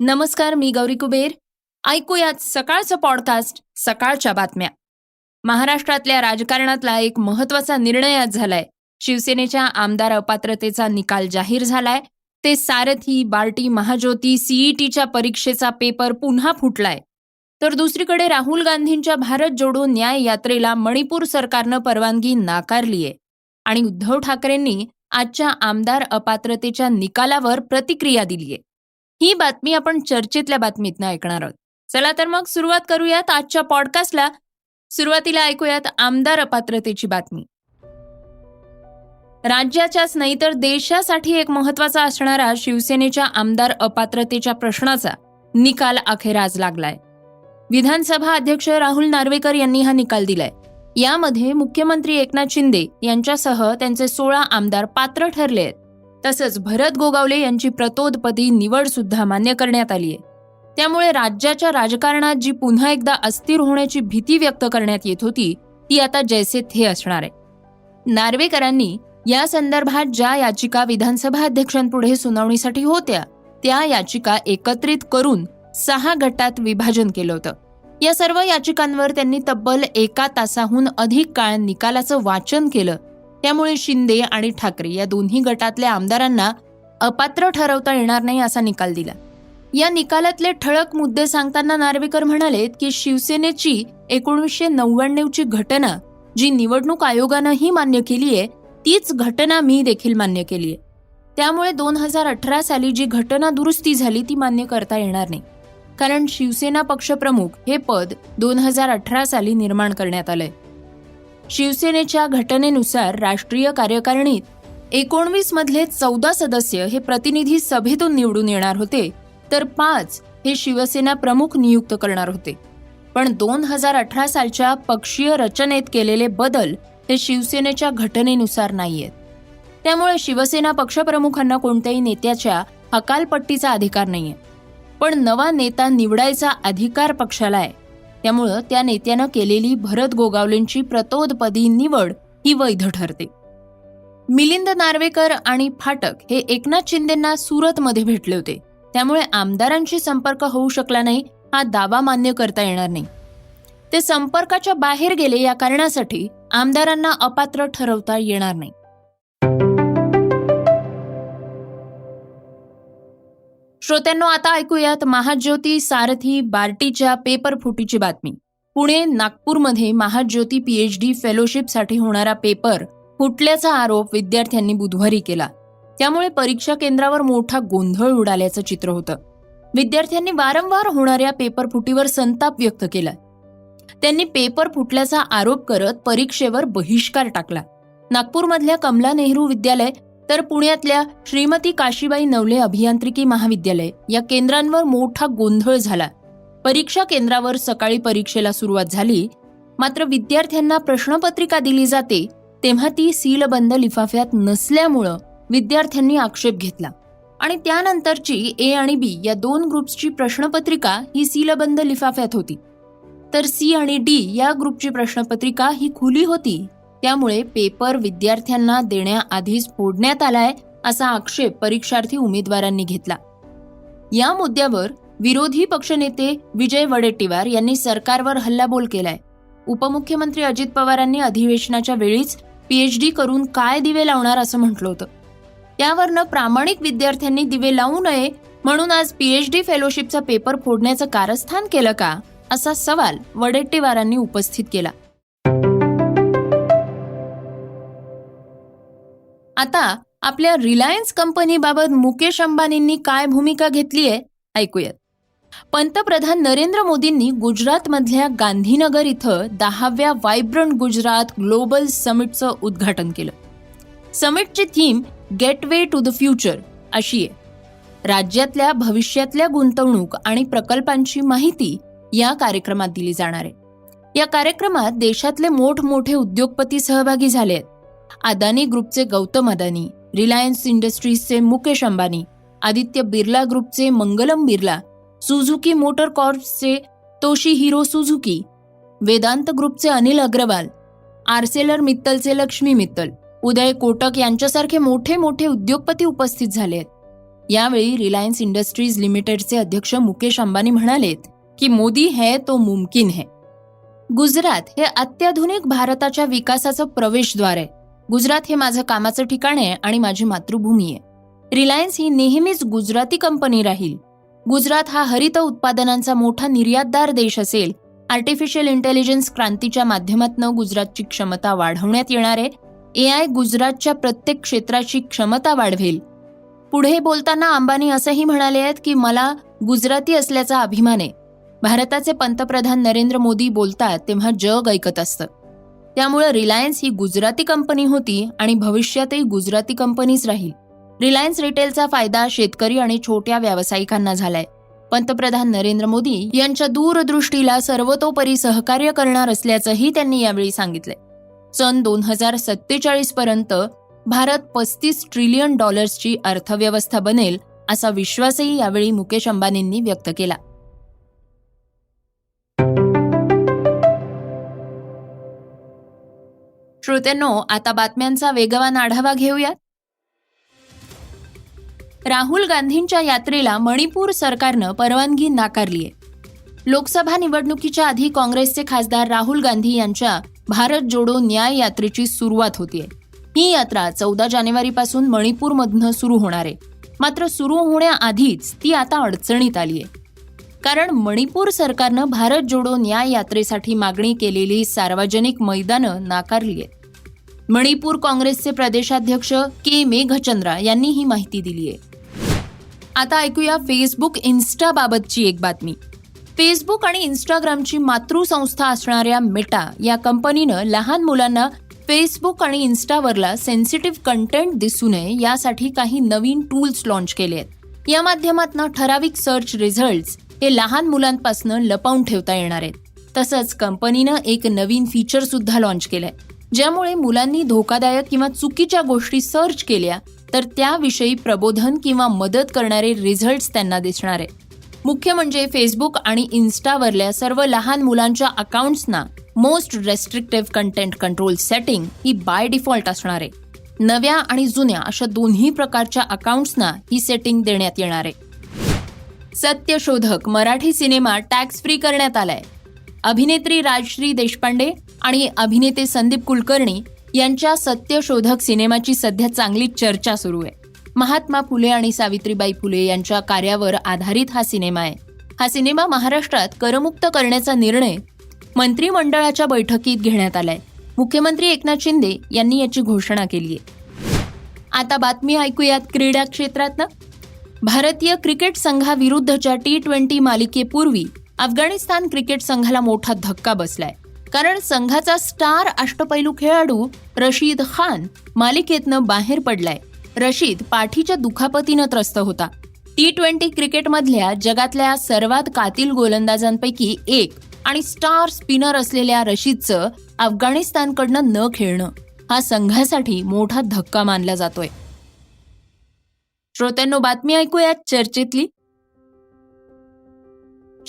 नमस्कार मी गौरी कुबेर. ऐकूयात सकाळचं पॉडकास्ट सकाळच्या बातम्या. महाराष्ट्रातल्या राजकारणातला एक महत्त्वाचा निर्णय आज झालाय. शिवसेनेच्या आमदार अपात्रतेचा निकाल जाहीर झालाय. ते सारथी बार्टी महाज्योती सीईटीच्या परीक्षेचा पेपर पुन्हा फुटलाय. तर दुसरीकडे राहुल गांधींच्या भारत जोडो न्याय यात्रेला मणिपूर सरकारनं परवानगी नाकारलीय. आणि उद्धव ठाकरेंनी आजच्या आमदार अपात्रतेच्या निकालावर प्रतिक्रिया दिलीय. ही बातमी आपण चर्चेतल्या बातमीतनं ऐकणार आहोत. चला तर मग सुरुवात करूयात आजच्या पॉडकास्टला सुरुवातीला ऐकूयात आमदार अपात्रतेची बातमी. राज्याच्याच नाही तर देशासाठी एक महत्त्वाचा असणारा शिवसेनेच्या आमदार अपात्रतेच्या प्रश्नाचा निकाल अखेर आज लागलाय. विधानसभा अध्यक्ष राहुल नार्वेकर यांनी हा निकाल दिलाय. यामध्ये मुख्यमंत्री एकनाथ शिंदे यांच्यासह त्यांचे सोळा आमदार पात्र ठरले आहेत. तसंच भरत गोगावले यांची प्रतोदपदी निवड सुद्धा मान्य करण्यात आली आहे. त्यामुळे राज्याच्या राजकारणात जी पुन्हा एकदा अस्थिर होण्याची भीती व्यक्त करण्यात येत होती ती आता जैसे थे असणार आहे. नार्वेकरांनी या संदर्भात ज्या याचिका विधानसभा अध्यक्षांपुढे सुनावणीसाठी होत्या त्या याचिका एकत्रित करून सहा गटात विभाजन केलं होतं. या सर्व याचिकांवर त्यांनी तब्बल एका तासाहून अधिक काळ निकालाचं वाचन केलं त्यामुळे शिंदे आणि ठाकरे या दोन्ही गटातल्या आमदारांना अपात्र ठरवता येणार नाही असा निकाल दिला. या निकालातले ठळक मुद्दे सांगताना नार्वेकर म्हणालेत की शिवसेनेची एकोणीसशे नव्याण्णवची घटना जी निवडणूक आयोगानंही मान्य केली आहे तीच घटना मी देखील मान्य केली आहे. त्यामुळे दोन हजार अठरा साली जी घटना दुरुस्ती झाली ती मान्य करता येणार नाही. कारण शिवसेना पक्षप्रमुख हे पद दोन हजार अठरा साली निर्माण करण्यात आलंय. शिवसेनेच्या घटनेनुसार राष्ट्रीय कार्यकारिणीत एकोणवीस मधले चौदा सदस्य हे प्रतिनिधी सभेतून निवडून येणार होते तर पाच हे शिवसेना प्रमुख नियुक्त करणार होते. पण दोन हजार अठरा सालच्या पक्षीय रचनेत केलेले बदल हे शिवसेनेच्या घटनेनुसार नाहीयेत. त्यामुळे शिवसेना पक्षप्रमुखांना कोणत्याही नेत्याच्या हकालपट्टीचा अधिकार नाहीये. पण नवा नेता निवडायचा अधिकार पक्षाला आहे. त्यामुळं त्या नेत्यानं केलेली भरत गोगावलेंची प्रतोदपदी निवड ही वैध ठरते. मिलिंद नार्वेकर आणि फाटक हे एकनाथ शिंदेंना सुरतमध्ये भेटले होते. त्यामुळे आमदारांशी संपर्क होऊ शकला नाही हा दावा मान्य करता येणार नाही. ते संपर्काच्या बाहेर गेले या कारणासाठी आमदारांना अपात्र ठरवता येणार नाही. श्रोत्यांनो आता ऐकूयात महाज्योती सारथी बार्टीच्या पेपर फुटीची बातमी. पुणे नागपूरमध्ये महाज्योती पीएचडी फेलोशिपसाठी होणारा पेपर फुटल्याचा आरोप विद्यार्थ्यांनी बुधवारी केला. त्यामुळे परीक्षा केंद्रावर मोठा गोंधळ उडाल्याचं चित्र होतं. विद्यार्थ्यांनी वारंवार होणाऱ्या पेपर फुटीवर संताप व्यक्त केला. त्यांनी पेपर फुटल्याचा आरोप करत परीक्षेवर बहिष्कार टाकला. नागपूरमधल्या कमला नेहरू विद्यालय तर पुण्यातल्या श्रीमती काशीबाई नवले अभियांत्रिकी महाविद्यालय या केंद्रांवर मोठा गोंधळ झाला. परीक्षा केंद्रावर सकाळी परीक्षेला सुरुवात झाली. मात्र विद्यार्थ्यांना प्रश्नपत्रिका दिली जाते तेव्हा ती सीलबंद लिफाफ्यात नसल्यामुळं विद्यार्थ्यांनी आक्षेप घेतला. आणि त्यानंतरची ए आणि बी या दोन ग्रुप्सची प्रश्नपत्रिका ही सीलबंद लिफाफ्यात होती. तर सी आणि डी या ग्रुपची प्रश्नपत्रिका ही खुली होती. त्यामुळे पेपर विद्यार्थ्यांना देण्याआधीच फोडण्यात आलाय असा आक्षेप परीक्षार्थी उमेदवारांनी घेतला. या मुद्द्यावर विरोधी पक्षनेते विजय वडेट्टीवार यांनी सरकारवर हल्लाबोल केलाय. उपमुख्यमंत्री अजित पवारांनी अधिवेशनाच्या वेळीच पीएचडी करून काय दिवे लावणार असं म्हटलं होतं. त्यावरनं प्रामाणिक विद्यार्थ्यांनी दिवे लावू नये म्हणून आज पीएचडी फेलोशिपचा पेपर फोडण्याचं कारस्थान केलं का असा सवाल वडेट्टीवारांनी उपस्थित केला. आता आपल्या रिलायन्स कंपनीबाबत मुकेश अंबानींनी काय भूमिका घेतली आहे ऐकूयात. पंतप्रधान नरेंद्र मोदींनी गुजरातमधल्या गांधीनगर इथं दहाव्या वायब्रंट गुजरात ग्लोबल समिटचं उद्घाटन केलं. समिटची theme gateway to the future अशी आहे. राज्यातल्या भविष्यातल्या गुंतवणूक आणि प्रकल्पांची माहिती या कार्यक्रमात दिली जाणार आहे. या कार्यक्रमात देशातले मोठमोठे उद्योगपती सहभागी झाले आहेत. अदानी ग्रुपचे गौतम अदानी रिलायन्स इंडस्ट्रीजचे मुकेश अंबानी आदित्य बिर्ला ग्रुपचे मंगलम बिर्ला सुझुकी मोटर कॉर्प्सचे तोशी हिरो सुझुकी वेदांत ग्रुपचे अनिल अग्रवाल आर्सेलर मित्तलचे लक्ष्मी मित्तल उदय कोटक यांच्यासारखे मोठे मोठे उद्योगपती उपस्थित झाले आहेत यावेळी रिलायन्स इंडस्ट्रीज लिमिटेडचे अध्यक्ष मुकेश अंबानी म्हणालेत की मोदी है तो मुमकिन है. गुजरात हे अत्याधुनिक भारताच्या विकासाचं प्रवेशद्वार आहे. गुजरात हे माझं कामाचं ठिकाण आहे आणि माझी मातृभूमी आहे. रिलायन्स ही नेहमीच गुजराती कंपनी राहील. गुजरात हा हरित उत्पादनांचा मोठा निर्यातदार देश असेल. आर्टिफिशियल इंटेलिजन्स क्रांतीच्या माध्यमातून गुजरातची क्षमता वाढवण्यात येणार आहे. ए आय गुजरातच्या प्रत्येक क्षेत्राची क्षमता वाढवेल. पुढे बोलताना अंबानी असंही म्हणाले आहेत की मला गुजराती असल्याचा अभिमान आहे. भारताचे पंतप्रधान नरेंद्र मोदी बोलतात तेव्हा जग ऐकत असतं. त्यामुळे रिलायन्स ही गुजराती कंपनी होती आणि भविष्यातही गुजराती कंपनीच राहील. रिलायन्स रिटेलचा फायदा शेतकरी आणि छोट्या व्यावसायिकांना झालाय. पंतप्रधान नरेंद्र मोदी यांच्या दूरदृष्टीला सर्वतोपरी सहकार्य करणार असल्याचंही त्यांनी यावेळी सांगितलंय. सन दोन हजार सत्तेचाळीस पर्यंत भारत पस्तीस ट्रिलियन डॉलर्सची अर्थव्यवस्था बनेल असा विश्वासही यावेळी मुकेश अंबानींनी व्यक्त केला. श्रोत्यांनो आता बातम्यांचा वेगवान आढावा घेऊयात. राहुल गांधींच्या यात्रेला मणिपूर सरकारनं परवानगी नाकारली आहे लोकसभा निवडणुकीच्या आधी काँग्रेसचे खासदार राहुल गांधी यांच्या भारत जोडो न्याय यात्रेची सुरुवात होतीये. ही यात्रा चौदा जानेवारीपासून मणिपूरमधनं सुरू होणार. आहे मात्र सुरू होण्याआधीच ती आता अडचणीत आली आहे कारण मणिपूर सरकारनं भारत जोडो न्याय यात्रेसाठी मागणी केलेली सार्वजनिक मैदानं नाकारली आहेत मणिपूर काँग्रेसचे प्रदेशाध्यक्ष के मेघचंद्रा यांनी ही माहिती दिली आहे. आता ऐकूया फेसबुक इन्स्टा बाबतची एक बातमी. फेसबुक आणि इन्स्टाग्रामची मातृसंस्था असणाऱ्या मेटा या कंपनीनं लहान मुलांना फेसबुक आणि इन्स्टावरला सेन्सिटिव्ह कंटेंट दिसू नये यासाठी काही नवीन टूल्स लॉन्च केले आहेत. या माध्यमातून ठराविक सर्च रिझल्ट्स हे लहान मुलांपासून लपवून ठेवता येणार आहेत. तसंच कंपनीनं एक नवीन फीचर सुद्धा लॉन्च केलंय. ज्यामुळे मुलांनी धोकादायक किंवा चुकीच्या गोष्टी सर्च केल्या तर त्याविषयी प्रबोधन किंवा मदत करणारे रिझल्ट्स त्यांना दिसणार आहेत. मुख्य म्हणजे फेसबुक आणि इन्स्टावरल्या सर्व लहान मुलांच्या अकाउंट्सना most restrictive content control setting he by default असणार आहे. नव्या आणि जुन्या अशा दोन्ही प्रकारच्या अकाउंट्सना ही सेटिंग देण्यात येणार आहे. सत्यशोधक मराठी सिनेमा टॅक्स फ्री करण्यात आलाय. अभिनेत्री राजश्री देशपांडे आणि अभिनेते संदीप कुलकर्णी यांच्या सत्यशोधक सिनेमाची सध्या चांगली चर्चा सुरू आहे. महात्मा फुले आणि सावित्रीबाई फुले यांच्या कार्यावर आधारित हा सिनेमा आहे. हा सिनेमा महाराष्ट्रात करमुक्त करण्याचा निर्णय मंत्रिमंडळाच्या बैठकीत घेण्यात आलाय. मुख्यमंत्री एकनाथ शिंदे यांनी याची घोषणा केली आहे. आता बातमी ऐकूयात क्रीडा क्षेत्रातनं. भारतीय क्रिकेट संघाविरुद्धच्या टी ट्वेंटी मालिकेपूर्वी अफगाणिस्तान क्रिकेट संघाला मोठा धक्का बसलाय. कारण संघाचा स्टार अष्टपैलू खेळाडू रशीद खान मालिकेतनं बाहेर पडलाय. रशीद पाठीच्या दुखापतीनं त्रस्त होता. टी ट्वेंटी क्रिकेटमधल्या जगातल्या सर्वात कातील गोलंदाजांपैकी एक आणि स्टार स्पिनर असलेल्या रशीदचं अफगाणिस्तानकडनं न खेळणं हा संघासाठी मोठा धक्का मानला जातोय. श्रोत्यांनो बातमी ऐकूयात चर्चेतली.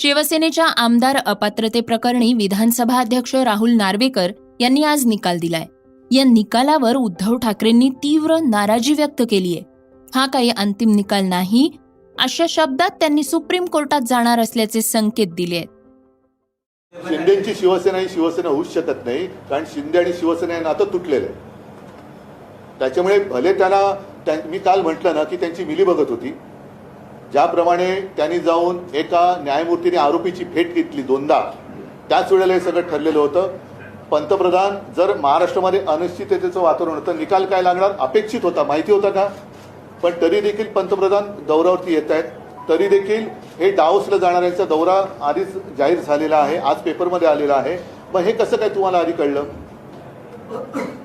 शिवसेनेच्या आमदार अपात्रते प्रकरणी विधानसभा अध्यक्ष राहुल नार्वेकर यांनी आज निकाल दिलाय. या निकालावर उद्धव ठाकरेंनी तीव्र नाराजी व्यक्त केली आहे हा काही अंतिम निकाल नाही अशा शब्दात त्यांनी सुप्रीम कोर्टात जाणार असल्याचे संकेत दिले आहेत शिंदेची शिवसेना ही शिवसेना होऊच शकत नाही कारण शिंदे आणि शिवसेना हे नातं तुटलेलं आहे. त्याच्यामुळे भले त्यांना मी काल म्हटलं ना की त्यांची मिली बघत होती. ज्याप्रमाणे त्यांनी जाऊन एका न्यायमूर्तीने आरोपीची भेट घेतली दोनदा त्याच वेळेला हे सगळं ठरलेलं होतं. पंतप्रधान जर महाराष्ट्रामध्ये अनिश्चिततेचं वातावरण होतं निकाल काय लागणार? अपेक्षित होता. माहिती होता का? पण तरी देखील पंतप्रधान दौऱ्यावरती येत आहेत. तरी देखील हे डाऊसला जाणाऱ्यांचा दौरा आधीच जाहीर झालेला आहे आज पेपरमध्ये आलेला आहे. मग हे कसं काय तुम्हाला आधी कळलं?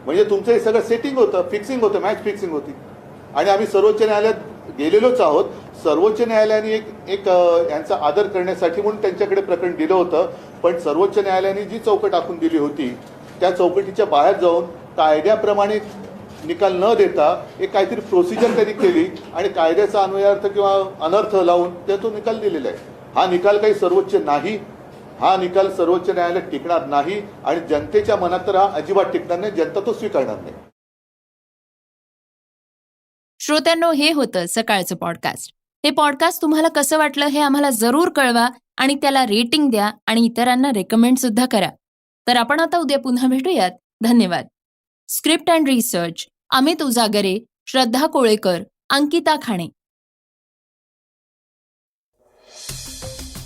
म्हणजे तुमचं हे सगळं सेटिंग होतं फिक्सिंग होतं मॅच फिक्सिंग होती. आणि आम्ही सर्वोच्च न्यायालयात गेलेलोच आहोत. सर्वोच्च न्यायालयाने एक एक यांचा आदर करण्यासाठी म्हणून त्यांच्याकडे प्रकरण दिलं होतं. पण सर्वोच्च न्यायालयाने जी चौकट आखून दिली होती त्या चौकटीच्या बाहेर जाऊन कायद्याप्रमाणे निकाल न देता एक काहीतरी प्रोसिजर त्यांनी केली आणि कायद्याचा अन्वयार्थ किंवा अनर्थ लावून त्या तो निकाल दिलेला आहे. हा निकाल काही सर्वोच्च नाही. हा निकाल सर्वोच्च न्यायालयात टिकणार नाही आणि जनतेच्या मनात तर हा अजिबात टिकणार नाही. जनता तो स्वीकारणार नाही. श्रोत्यांनो हे होतं सकाळचं पॉडकास्ट हे पॉडकास्ट तुम्हाला कसं वाटलं हे आम्हाला जरूर कळवा आणि त्याला रेटिंग द्या आणि इतरांना रेकमेंड सुद्धा करा. तर आपण आता उद्या पुन्हा भेटूयात. धन्यवाद. Script and research Amit Ujagare Shraddha Kolekar Ankita Khane.